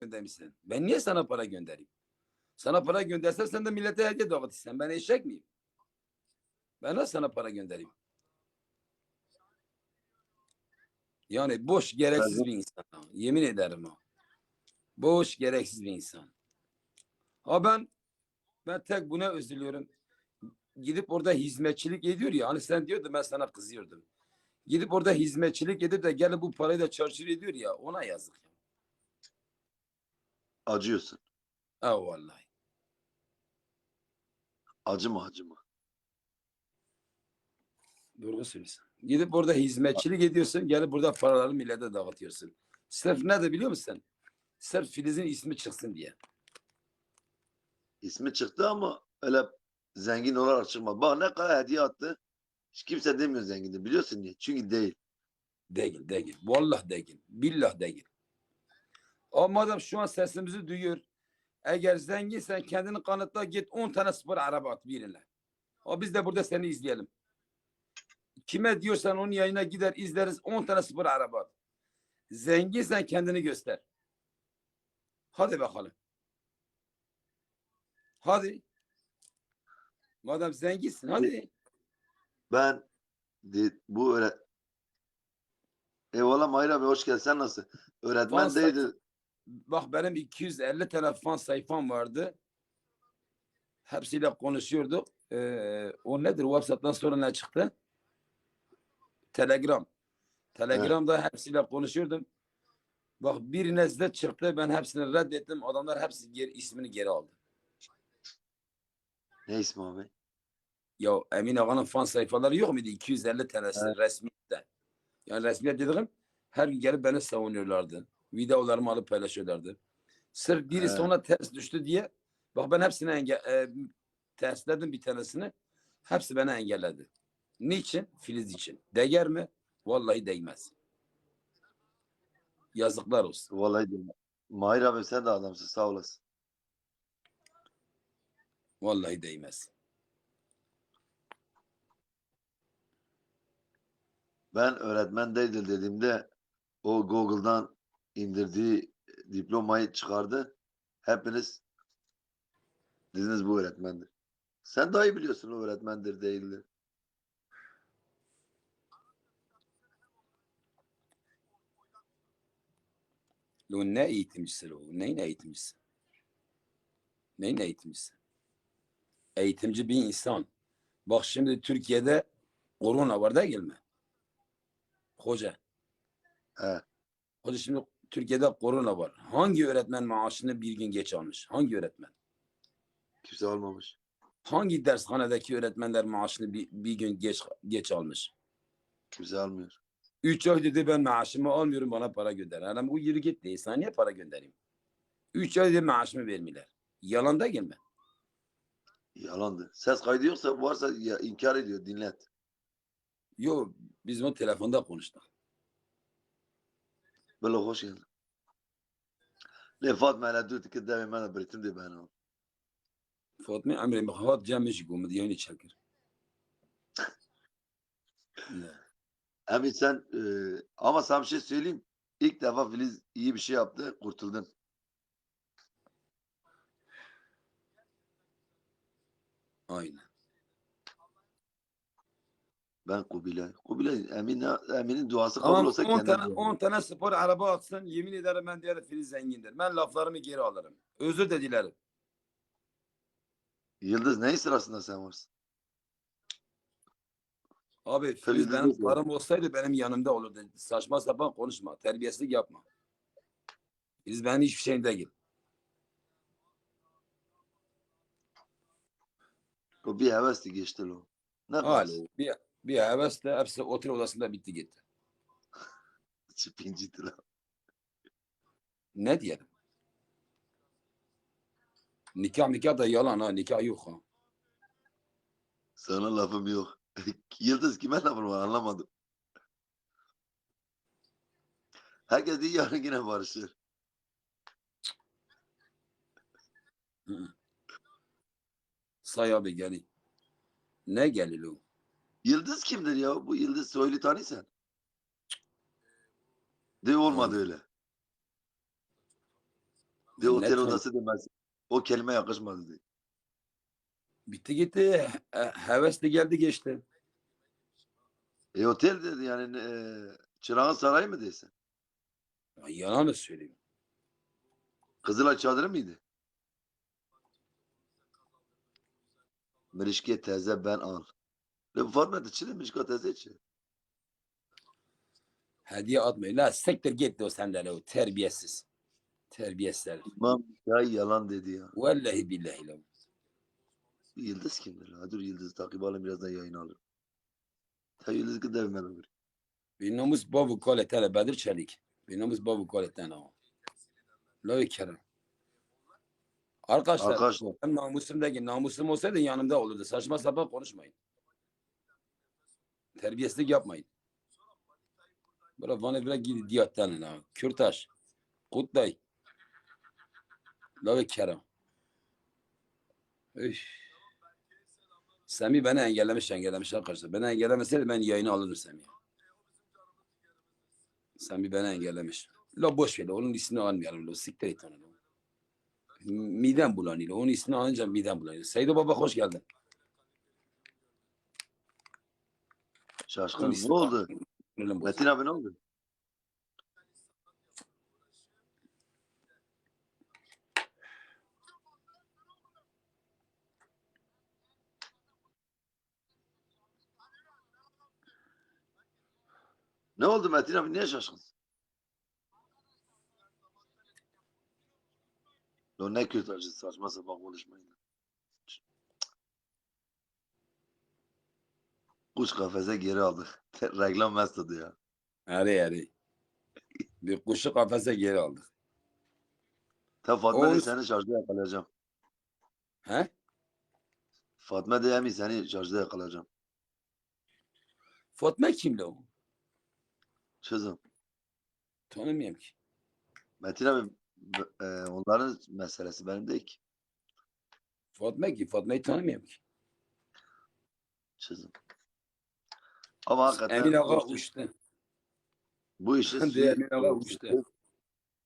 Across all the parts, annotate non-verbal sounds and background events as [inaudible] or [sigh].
göndermişsin. Ben niye sana para göndereyim? Sana para göndersen sen de millete hediye dağıtırsan. Ben eşek miyim? Ben nasıl sana para göndereyim? Yani boş gereksiz bir insan. Yemin ederim ha. Boş gereksiz bir insan. Ha ben ben tek buna üzülüyorum. Gidip orada hizmetçilik ediyor ya. Hani sen diyordun ben sana kızıyordum. Gidip orada hizmetçilik edip de gelip bu parayı da çarçur ediyor ya. Ona yazık. ya. Acıyorsun. Ha vallahi. Acıma acıma. Doğru söylüyorsun. Gidip orada hizmetçilik ediyorsun. Gelip burada paraları millete dağıtıyorsun. Sırf ne de biliyor musun sen? Sırf Filiz'in ismi çıksın diye. İsmi çıktı ama öyle zengin olarak çıkmadı. Bak ne kadar hediye attı. Hiç kimse demiyor zengindi. Biliyorsun niye? Çünkü değil. Değil, değil. Vallahi değil. Billah değil. Ama madem şu an sesimizi duyuyor. Eğer zenginsen kendini kanıtla git 10 tane spor araba at birine. O biz de burada seni izleyelim. Kime diyorsan onun yayına gider izleriz 10 tane spor araba at. Zenginsen kendini göster. Hadi bakalım. Hadi. Madem zenginsin hadi. Ben de, bu öyle Eyvallah Mahir abi hoş geldin. Sen nasıl? Öğretmen Fan değildi. Bak benim 250 tane fan sayfam vardı. Hepsiyle konuşuyorduk. Ee, o nedir? WhatsApp'tan sonra ne çıktı? Telegram. Telegram'da hepsiyle konuşuyordum. Bak bir nezle çıktı. Ben hepsini reddettim. Adamlar hepsi geri, ismini geri aldı. Ne ismi abi? Ya Emin Ağa'nın fan sayfaları yok muydu? 250 tanesi Evet. resmiyette. Yani resmiyet dediğim her gün gelip beni savunuyorlardı. Videolarımı alıp paylaşıyorlardı. Sırf birisi Evet. ona ters düştü diye bak ben hepsini enge e, tersledim bir tanesini. Hepsi beni engelledi. Niçin? Filiz için. Değer mi? Vallahi değmez. Yazıklar olsun. Vallahi değil. Mahir abi sen de adamsın sağ olasın. Vallahi değmez. Ben öğretmen değildir dediğimde o Google'dan indirdiği diplomayı çıkardı. Hepiniz dediniz bu öğretmendir. Sen daha iyi biliyorsun o öğretmendir değildir. O ne eğitimcisi o? Neyin eğitimcisi? Neyin eğitimcisi? Eğitimci bir insan. Bak şimdi Türkiye'de korona var değil mi? Hoca. He. Hoca şimdi Türkiye'de korona var. Hangi öğretmen maaşını bir gün geç almış? Hangi öğretmen? Kimse almamış. Hangi dershanedeki öğretmenler maaşını bir, bir gün geç geç almış? Kimse almıyor. Üç ay dedi ben maaşımı almıyorum bana para gönder. Adam bu yürü git değil. Sana niye para göndereyim? Üç ay dedi maaşımı vermiyorlar. Yalan değil mi? Yalandı. Ses kaydı yoksa varsa ya, inkar ediyor dinlet. Yok biz onu telefonda konuştuk. Böyle hoş geldin. Ne Fatma hele dur ki demin bana britim de ben o. Fatma emri mıhat cemiş gumud yani çakır. Emin sen e, ama sana bir şey söyleyeyim. İlk defa Filiz iyi bir şey yaptı. Kurtuldun. Aynen. Ben Kubilay. Kubilay Emin, Emin'in duası kabul olsa 10 kendine tane, dua 10 tane spor araba atsın. Yemin ederim ben diğer Filiz zengindir. Ben laflarımı geri alırım. Özür de dilerim. Yıldız neyin sırasında sen varsın? Abi Filiz benim param olsaydı benim yanımda olurdu. Saçma sapan konuşma. Terbiyesizlik yapma. Filiz benim hiçbir şeyim değil. O bir hevesti geçti o. Ne kadar Bir, bir hevesle hepsi otel odasında bitti gitti. çipinciydi lan. Ne diyelim? Nikah nikah da yalan ha. Nikah yok ha. Sana lafım yok. [laughs] Yıldız kime lafım var anlamadım. Herkes iyi yarın yine barışır. Say abi gel. Ne gelir o? Yıldız kimdir ya? Bu Yıldız Soylu tanıysan. De olmadı Hı. öyle. De otel tabii. odası demez. O kelime yakışmadı de. Bitti gitti. He- Hevesli geldi geçti. E otel dedi yani e, Çırağan Sarayı mı desin? Ya yalan mı söyleyeyim? Kızılay çadırı mıydı? Mirişke teyze ben al. Format içinde Mirişke teyze içi. Hediye atmayın. La sektir gitti o senden o terbiyesiz. Terbiyesizler. İmam ya yalan dedi ya. Vallahi billahi la. Yıldız kimdir? Ha, dur Yıldız'ı takip alayım birazdan yayın alırım. Ta Yıldız gider ben olur. Binamız babu koletele Bedir Çelik. Binamız babu koletten o. La kerem. Arkadaşlar, Arkadaşlar. ben namusum değil. Namusum olsaydı yanımda olurdu. Saçma sapan konuşmayın. Terbiyesizlik yapmayın. Böyle bana bile gidi diyetten ha. Kürtaş. Kutday. La kerem. Üf. Semi beni engellemiş engellemiş arkadaşlar. Beni engellemeseydi ben yayını alırdım Semi. Semi beni engellemiş. La boş ver. la, Onun ismini almayalım. La siktir et onu. la. Midem bulanıyor. Onun ismini alınca midem bulanıyor. Seydo Baba hoş geldin. Şaşkın. Ne oldu? Metin abi ne oldu? Ne oldu Metin abi? Niye şaşkınsın? Lo ne kötü acı saçma sapan konuşmayın. Kuş kafese geri aldık. [laughs] Reklam mesleği ya. Hadi hadi. Bir kuşu kafese geri aldık. Ta Fatma de seni şarjda yakalayacağım. He? Fatma de emin seni şarjda yakalayacağım. Fatma kimdi o? Çözüm. Tanımıyorum ki. Metin abi e, onların meselesi benim değil ki. Fatma ki. Fatma'yı tanımıyorum ki. Çözüm. Ama hakikaten Emin Ağa uçtu. bu işe [laughs] suyu, Emin Ağa uçtu.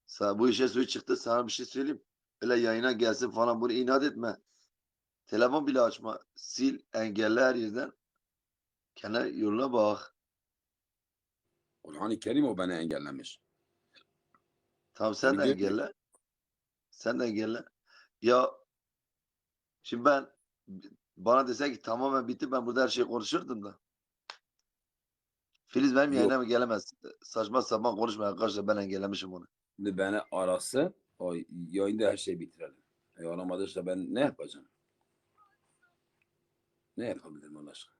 Sa- bu işe suyu çıktı sana bir şey söyleyeyim. Öyle yayına gelsin falan bunu inat etme. Telefon bile açma. Sil, engelle her yerden. Kendi yoluna bak. Kur'an-ı Kerim o beni engellemiş. Tamam sen de Video- engelle. Sen de engelle. Ya şimdi ben bana dese ki tamamen bitti ben burada her şeyi konuşurdum da. Filiz benim Yok. mı gelemez? Saçma sapan konuşma arkadaşlar ben engellemişim onu. Şimdi beni arası. O yayında her şeyi bitirelim. E aramadıysa ben ne yapacağım? Ne yapabilirim Allah aşkına?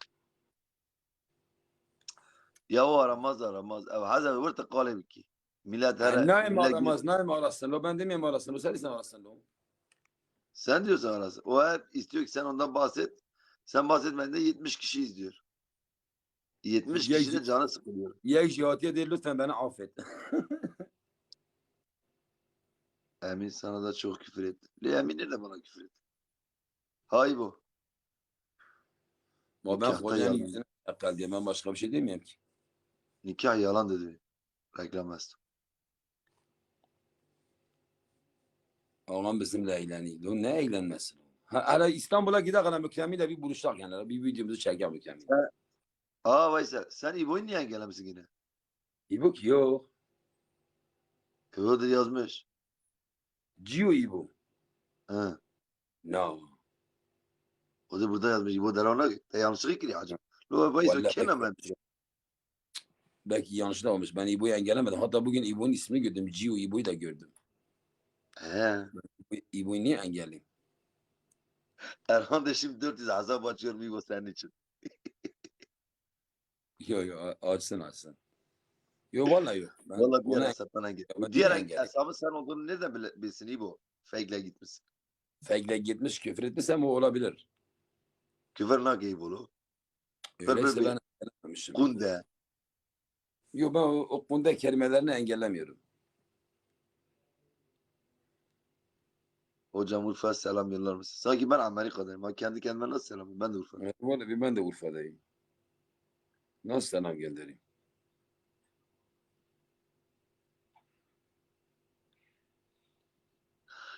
Ya o aramaz aramaz. Ev haza vurta kalim ki. Millet her Yani millet aramaz, naim arasın. Lo ben demiyorum arasın. O sen sen arasın. Lo. Sen diyorsun arası. O hep istiyor ki sen ondan bahset. Sen bahsetmediğinde 70 kişi izliyor. 70 Ya- kişinin canı sıkılıyor. Ye jihatiye değil lütfen beni affet. [laughs] Emin sana da çok küfür etti. Le Emin de bana küfür etti. Hay bu. Ama ben Nikahta hocanın yalan. yüzüne akal diye ben başka bir şey demiyorum ki. Nikah yalan dedi. Reklam bastı. Ağam bizimle eğleniyor. Ne eğlenmesin? Ha, hele İstanbul'a hele mükemmel bir buluşak yani. Bir videomuzu çekelim mükemmel. Aa Veysel sen İbo'yu niye engellemişsin yine? İbo ki yok. Kıvırdır yazmış. Gio İbo. He. No. O da burada yazmış. İbo der ona de yanlışlıkla giriyor hacım. Lo Veysel Vallahi ben? Belki yanlış da olmuş. Ben İbo'yu engellemedim. Hatta bugün İbo'nun ismini gördüm. Gio İbo'yu da gördüm. He. Bu İbo'yu niye engelleyeyim? Erhan da şimdi 400 azap açıyorum İbo senin için. Yok yok açsın açsın. Yok vallahi yok. Ben Vallahi bir ara engel. Ben Diğer hesabı sen olduğunu nereden bile- bilsin İbo? Fake'le gitmişsin. Fekle gitmiş küfür etmişsem o olabilir. Küfür ne ki İbo'lu? Öyleyse bir- ben engellememişim. Kunde. Yok ben o, o konuda kelimelerini engellemiyorum. Hocam Urfa'ya selam yollar mısın? Sanki ben Amerika'dayım. Ben kendi kendime nasıl selam? Ben de Urfa'dayım. Vallahi ben de Urfa'dayım. Nasıl selam göndereyim?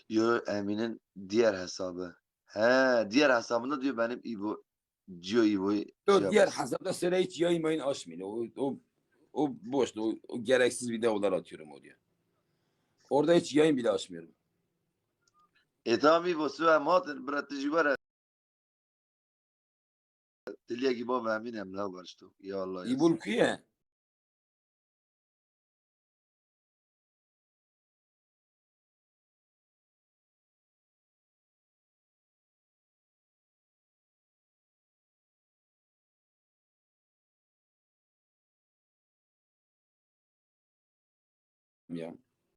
Yo Emin'in diğer hesabı. He diğer hesabında diyor benim İbo Gio İbo'yu Yok şey diğer hesapta söyle hiç yayın mayın açmayın. O, o, o boştu. O, o gereksiz videolar atıyorum oraya. Orada hiç yayın bile açmıyorum. E tamam İbo su hem hatın bıratıcı var. Dilye gibi o Emin emlak var işte. Ya Allah. İbul kuye.